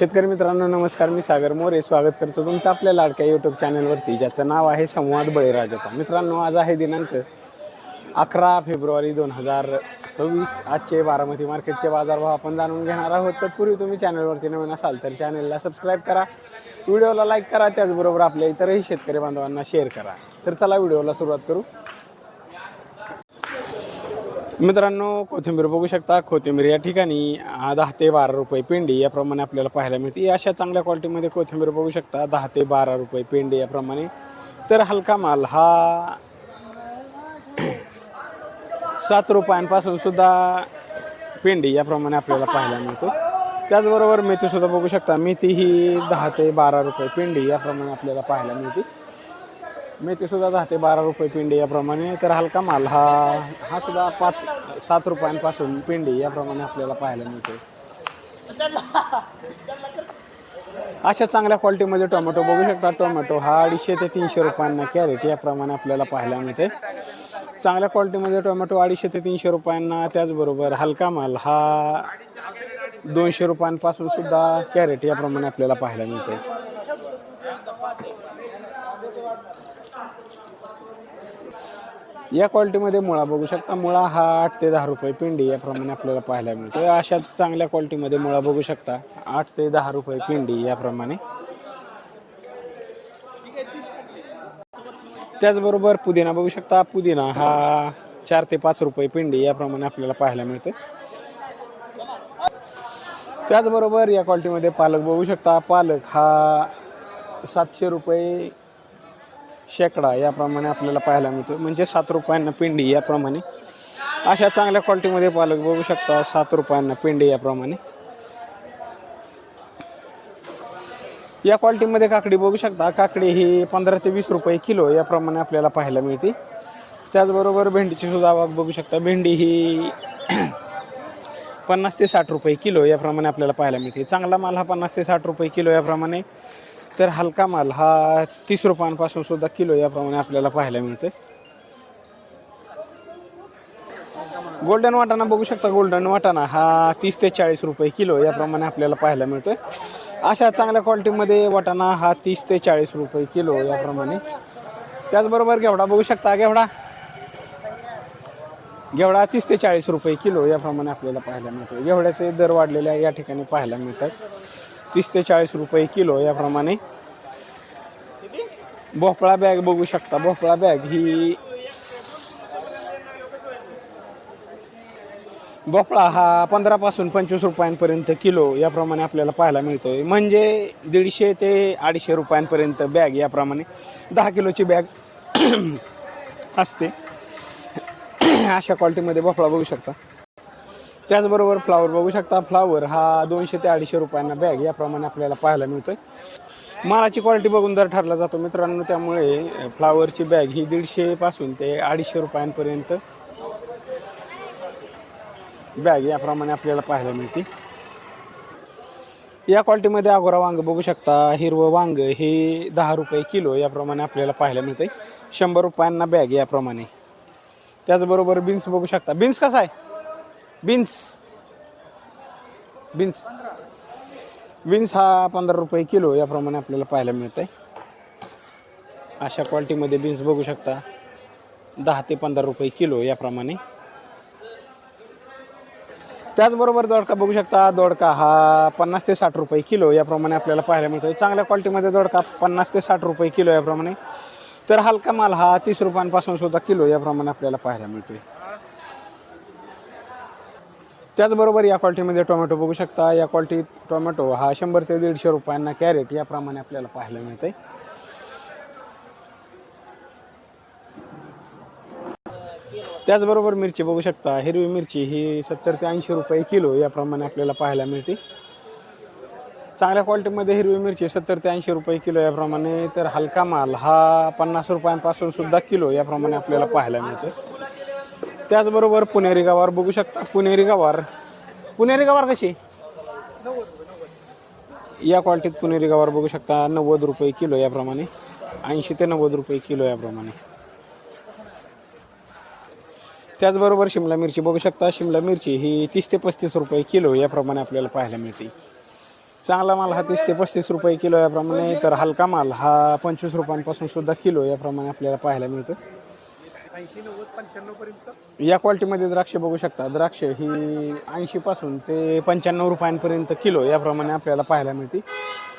शेतकरी मित्रांनो नमस्कार. मी सागर मोरे. स्वागत करतो तुमचं आपल्या लाडक्या यूट्यूब चॅनलवरती ज्याचं नाव आहे संवाद बळीराजाचा. मित्रांनो आज आहे दिनांक अकरा फेब्रुवारी दोन हजार सव्वीस. आजचे बारामती मार्केटचे बाजारभाव आपण जाणून घेणार आहोत. तत्पूर्वी तुम्ही चॅनलवरती नवीन असाल तर चॅनलला सबस्क्राईब करा. व्हिडिओला लाईक करा. त्याचबरोबर आपल्या इतरही शेतकरी बांधवांना शेअर करा. तर चला व्हिडिओला सुरुवात करू. मित्रांनो कोथिंबीर बघू शकता. कोथिंबीर या ठिकाणी दहा ते बारा रुपये पेंडी याप्रमाणे आपल्याला पाहायला मिळते. अशा चांगल्या क्वालिटीमध्ये कोथिंबीर बघू शकता. दहा ते बारा रुपये पेंडी याप्रमाणे. तर हलका माल हा सात रुपयांपासून सुद्धा पेंडी याप्रमाणे आपल्याला पाहायला मिळतो. त्याचबरोबर मेथीसुद्धा बघू शकता. मेथी ही दहा ते बारा रुपये पेंडी याप्रमाणे आपल्याला पाहायला मिळते. मेथीसुद्धा दहा ते बारा रुपये पिंडी याप्रमाणे तर हलका माल हा हा सुद्धा पाच सात रुपयांपासून पिंडी याप्रमाणे आपल्याला पाहायला मिळते अशा चांगल्या क्वालिटीमध्ये टोमॅटो बघू शकता. टोमॅटो हा अडीचशे ते तीनशे रुपयांना कॅरेट याप्रमाणे आपल्याला पाहायला मिळते चांगल्या क्वालिटीमध्ये टोमॅटो अडीचशे ते तीनशे रुपयांना त्याचबरोबर हलका माल हा दोनशे रुपयांपासून सुद्धा कॅरेट याप्रमाणे आपल्याला पाहायला मिळते या क्वालिटीमध्ये मुळा बघू शकता. मुळा हा आठ ते दहा रुपये पिंडी याप्रमाणे आपल्याला पाहायला मिळतो. अशा चांगल्या क्वालिटीमध्ये मुळा बघू शकता. आठ ते दहा रुपये पिंडी याप्रमाणे. त्याचबरोबर पुदिना बघू शकता. पुदिना हा चार ते पाच रुपये पिंडी याप्रमाणे आपल्याला पाहायला मिळते त्याचबरोबर या क्वालिटीमध्ये पालक बघू शकता. पालक हा सातशे रुपये शेकडा याप्रमाणे आपल्याला पाहायला मिळतो म्हणजे सात रुपयांना पिंडी याप्रमाणे. अशा चांगल्या क्वालिटीमध्ये पालक बघू शकता सात रुपयांना पिंडी याप्रमाणे. या क्वालिटीमध्ये काकडी बघू शकता. काकडी ही पंधरा ते वीस रुपये किलो याप्रमाणे आपल्याला पाहायला मिळते. त्याचबरोबर भेंडीची सुद्धा आवक बघू शकता. भेंडी ही पन्नास ते साठ रुपये किलो याप्रमाणे आपल्याला पाहायला मिळते. चांगला माल हा पन्नास ते साठ रुपये किलो याप्रमाणे. तर हलका माल हा तीस रुपयांपासून सुद्धा किलो याप्रमाणे आपल्याला पाहायला मिळते गोल्डन वाटाणा बघू शकता गोल्डन वाटाणा हा तीस ते चाळीस रुपये किलो याप्रमाणे आपल्याला पाहायला मिळतोय. अशा चांगल्या क्वालिटीमध्ये वाटाणा हा तीस ते चाळीस रुपये किलो याप्रमाणे त्याचबरोबर घेवडा बघू शकता घेवडा. घेवडा तीस ते चाळीस रुपये किलो याप्रमाणे आपल्याला पाहायला मिळतो घेवड्याचे दर वाढलेले या ठिकाणी पाहायला मिळतात. तीस ते चाळीस रुपये किलो याप्रमाणे भोपळा बॅग बघू शकता. भोपळा बॅग ही भोपळा हा पंधरापासून पंचवीस रुपयांपर्यंत किलो याप्रमाणे आपल्याला पाहायला मिळतोय. म्हणजे दीडशे ते अडीचशे रुपयांपर्यंत बॅग याप्रमाणे दहा किलोची बॅग असते. अशा क्वालिटीमध्ये भोपळा बघू शकता. त्याचबरोबर फ्लावर बघू शकता. फ्लावर हा दोनशे ते अडीचशे रुपयांना बॅग याप्रमाणे आपल्याला पाहायला मिळतोय. मालाची क्वालिटी बघून दर ठरला जातो मित्रांनो त्यामुळे फ्लावरची बॅग ही दीडशेपासून ते अडीचशे रुपयांपर्यंत बॅग याप्रमाणे आपल्याला पाहायला मिळते. या क्वालिटीमध्ये अगोरा वांग बघू शकता हिरवं वांग हे दहा रुपये किलो याप्रमाणे आपल्याला पाहायला मिळते शंभर रुपयांना बॅग याप्रमाणे. त्याचबरोबर बीन्स बघू शकता. बीन्स कसा आहे? बीन्स बीन्स बीन्स हा पंधरा रुपये किलो याप्रमाणे आपल्याला पाहायला मिळतं आहे अशा क्वालिटीमध्ये बीन्स बघू शकता. दहा ते पंधरा रुपये किलो याप्रमाणे. त्याचबरोबर दोडका बघू शकता. दोडका हा पन्नास ते साठ रुपये किलो याप्रमाणे आपल्याला पाहायला मिळतो चांगल्या क्वालिटीमध्ये दोडका पन्नास ते साठ रुपये किलो याप्रमाणे. तर हलका माल हा तीस रुपयांपासून सुद्धा किलो याप्रमाणे आपल्याला पाहायला मिळतोय. त्याचबरोबर या क्वालिटीमध्ये टोमॅटो बघू शकता. या क्वालिटी टोमॅटो हा शंभर ते दीडशे रुपयांना कॅरेट याप्रमाणे आपल्याला पाहायला मिळते त्याचबरोबर मिरची बघू शकता. हिरवी मिरची ही सत्तर ते ऐंशी रुपये किलो याप्रमाणे आपल्याला पाहायला मिळते. चांगल्या क्वालिटीमध्ये हिरवी मिरची सत्तर ते ऐंशी रुपये किलो याप्रमाणे तर हलका माल हा पन्नास रुपयांपासून सुद्धा किलो याप्रमाणे आपल्याला पाहायला मिळते त्याचबरोबर पुणेरी गवार बघू शकता. पुणेरी गवार. पुणेरी गवार कशी? या क्वालिटीत पुणेरी गवार बघू शकता. नव्वद रुपये किलो याप्रमाणे. ऐंशी ते नव्वद रुपये किलो याप्रमाणे. त्याचबरोबर शिमला मिरची बघू शकता. शिमला मिरची ही तीस ते पस्तीस रुपये किलो याप्रमाणे आपल्याला पाहायला मिळते. चांगला माल हा तीस ते पस्तीस रुपये किलो याप्रमाणे तर हलका माल हा पंचवीस रुपयांपासून सुद्धा किलो याप्रमाणे आपल्याला पाहायला मिळतं. ऐंशी नव्वद पंच्याण्णव पर्यंत या क्वालिटीमध्ये द्राक्ष बघू शकता. द्राक्ष ही ऐंशीपासून ते पंच्याण्णव रुपयांपर्यंत किलो याप्रमाणे आपल्याला पाहायला मिळते.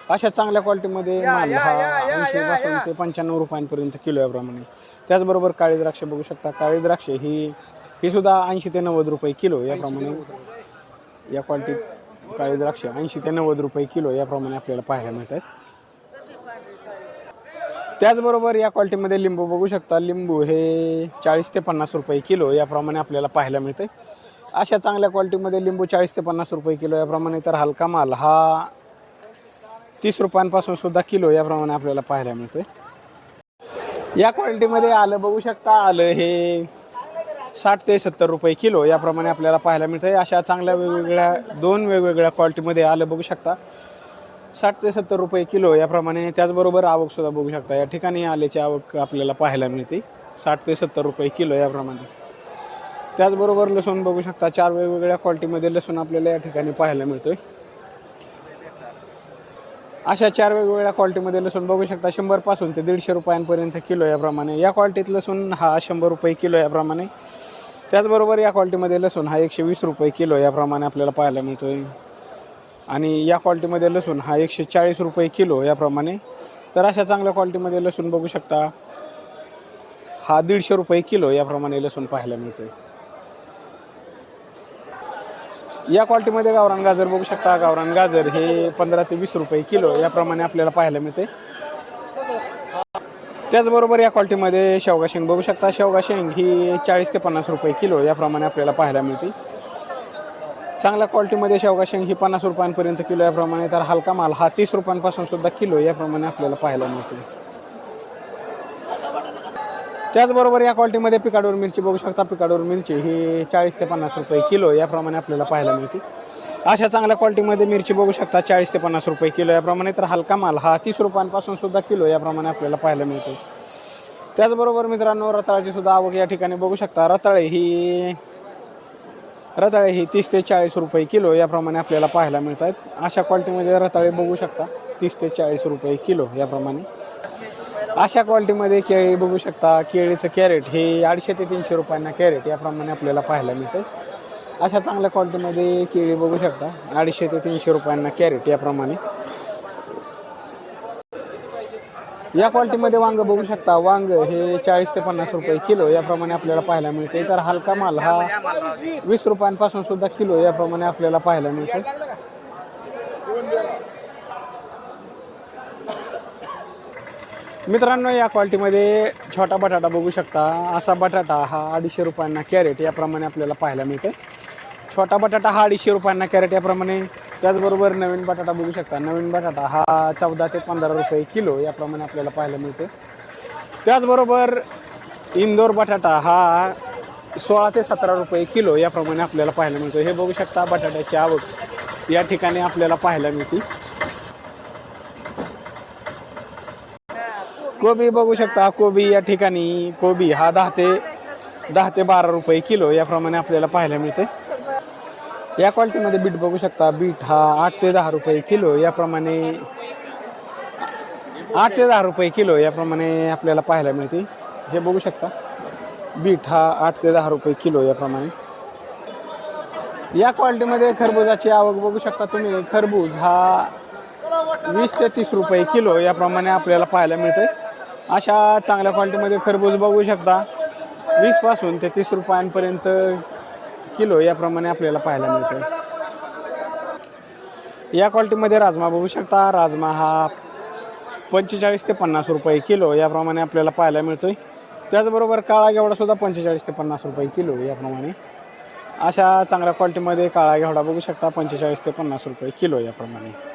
अशा चांगल्या क्वालिटीमध्ये माल हा ऐंशीपासून ते पंच्याण्णव रुपयांपर्यंत किलो याप्रमाणे. त्याचबरोबर काळी द्राक्ष बघू शकता. काळी द्राक्ष ही ही सुद्धा ऐंशी ते नव्वद रुपये किलो याप्रमाणे. या क्वालिटी काळी द्राक्ष ऐंशी ते नव्वद रुपये किलो याप्रमाणे आपल्याला पाहायला मिळतात. त्याचबरोबर या क्वालिटीमध्ये लिंबू बघू शकता. लिंबू हे चाळीस ते पन्नास रुपये किलो याप्रमाणे आपल्याला पाहायला मिळते अशा चांगल्या क्वालिटीमध्ये लिंबू चाळीस ते पन्नास रुपये किलो याप्रमाणे तर हलका माल हा तीस रुपयांपासून सुद्धा किलो याप्रमाणे आपल्याला पाहायला मिळते या क्वालिटीमध्ये आलं बघू शकता आलं हे साठ ते सत्तर रुपये किलो याप्रमाणे आपल्याला पाहायला मिळते अशा चांगल्या वेगवेगळ्या दोन वेगवेगळ्या क्वालिटीमध्ये आलं बघू शकता. साठ ते सत्तर रुपये किलो याप्रमाणे त्याचबरोबर आवकसुद्धा बघू शकता. या ठिकाणी आल्याची आवक आपल्याला पाहायला मिळते. साठ ते सत्तर रुपये किलो याप्रमाणे. त्याचबरोबर लसूण बघू शकता. चार वेगवेगळ्या क्वालिटीमध्ये लसूण आपल्याला या ठिकाणी पाहायला मिळतोय. अशा चार वेगवेगळ्या क्वालिटीमध्ये लसूण बघू शकता. शंभरपासून ते दीडशे रुपयांपर्यंत किलो याप्रमाणे. या क्वालिटीत लसूण हा शंभर रुपये किलो याप्रमाणे. त्याचबरोबर या क्वालिटीमध्ये लसूण हा एकशे वीस रुपये किलो याप्रमाणे आपल्याला पाहायला मिळतोय. आणि या क्वालिटीमध्ये लसूण हा एकशे चाळीस रुपये किलो याप्रमाणे. तर अशा चांगल्या क्वालिटीमध्ये लसूण बघू शकता. हा दीडशे रुपये किलो याप्रमाणे लसूण पाहायला मिळतोय. या क्वालिटीमध्ये गावरान गाजर बघू शकता. गावरान गाजर हे पंधरा ते वीस रुपये किलो याप्रमाणे आपल्याला पाहायला मिळते त्याचबरोबर या क्वालिटीमध्ये शेवगा शेंग बघू शकता. शेवगा शेंग ही चाळीस ते पन्नास रुपये किलो याप्रमाणे आपल्याला पाहायला मिळते चांगल्या क्वालिटीमध्ये शेवगा शेंग ही पन्नास रुपयांपर्यंत किलो याप्रमाणे तर हलका माल हा तीस रुपयांपासून सुद्धा किलो याप्रमाणे आपल्याला पाहायला मिळते. त्याचबरोबर या क्वालिटीमध्ये पिकाडोर मिरची बघू शकता. पिकाडोर मिरची ही चाळीस ते पन्नास रुपये किलो याप्रमाणे आपल्याला पाहायला मिळते. अशा चांगल्या क्वालिटीमध्ये मिरची बघू शकता चाळीस ते पन्नास रुपये किलो याप्रमाणे तर हलका माल हा तीस रुपयांपासून सुद्धा किलो याप्रमाणे आपल्याला पाहायला मिळतो. त्याचबरोबर मित्रांनो रताळाची सुद्धा आवक या ठिकाणी बघू शकता. रताळे ही रताळे ही तीस ते चाळीस रुपये किलो याप्रमाणे आपल्याला पाहायला मिळतात अशा क्वालिटीमध्ये रताळे बघू शकता. तीस ते चाळीस रुपये किलो याप्रमाणे. अशा क्वालिटीमध्ये केळी बघू शकता. केळीचं कॅरेट हे अडीचशे ते तीनशे रुपयांना कॅरेट याप्रमाणे आपल्याला पाहायला मिळतं अशा चांगल्या क्वालिटीमध्ये केळी बघू शकता. अडीचशे ते तीनशे रुपयांना कॅरेट याप्रमाणे. या क्वालिटीमध्ये वांग बघू शकता. वांग हे चाळीस ते पन्नास रुपये किलो याप्रमाणे आपल्याला पाहायला मिळते. तर हलका माल हा वीस रुपयांपासून सुद्धा किलो याप्रमाणे आपल्याला पाहायला मिळते. मित्रांनो या क्वालिटीमध्ये छोटा बटाटा बघू शकता. असा बटाटा हा अडीचशे रुपयांना कॅरेट याप्रमाणे आपल्याला पाहायला मिळते. छोटा बटाटा हा अडीचशे रुपयांना कॅरेट याप्रमाणे त्याचबरोबर नवीन बटाटा बघू शकता. नवीन बटाटा हा चौदा ते पंधरा रुपये किलो याप्रमाणे आपल्याला पाहायला मिळतं त्याचबरोबर इंदोर बटाटा हा सोळा ते सतरा रुपये किलो याप्रमाणे आपल्याला पाहायला मिळतो हे बघू शकता बटाट्याची आवक या ठिकाणी आपल्याला पाहायला मिळते. कोबी बघू शकता. कोबी या ठिकाणी कोबी हा दहा ते दहा ते बारा रुपये किलो याप्रमाणे आपल्याला पाहायला मिळते या क्वालिटीमध्ये बीट बघू शकता. बीट हा आठ ते दहा रुपये किलो याप्रमाणे आठ ते दहा रुपये किलो याप्रमाणे आपल्याला पाहायला मिळते. हे बघू शकता. बीट हा आठ ते दहा रुपये किलो याप्रमाणे. या क्वालिटीमध्ये खरबुजाची आवक बघू शकता तुम्ही. खरबूज हा वीस ते तीस रुपये किलो याप्रमाणे आपल्याला पाहायला मिळते. अशा चांगल्या क्वालिटीमध्ये खरबूज बघू शकता. वीसपासून ते तीस रुपयांपर्यंत किलो याप्रमाणे आपल्याला पाहायला मिळते या क्वालिटीमध्ये राजमा बघू शकता. राजमा हा पंचेचाळीस ते पन्नास रुपये किलो याप्रमाणे आपल्याला पाहायला मिळतोय. त्याचबरोबर काळा घेवडासुद्धा पंचेचाळीस ते पन्नास रुपये किलो याप्रमाणे. अशा चांगल्या क्वालिटीमध्ये काळा घेवडा बघू शकता. पंचेचाळीस ते पन्नास रुपये किलो याप्रमाणे.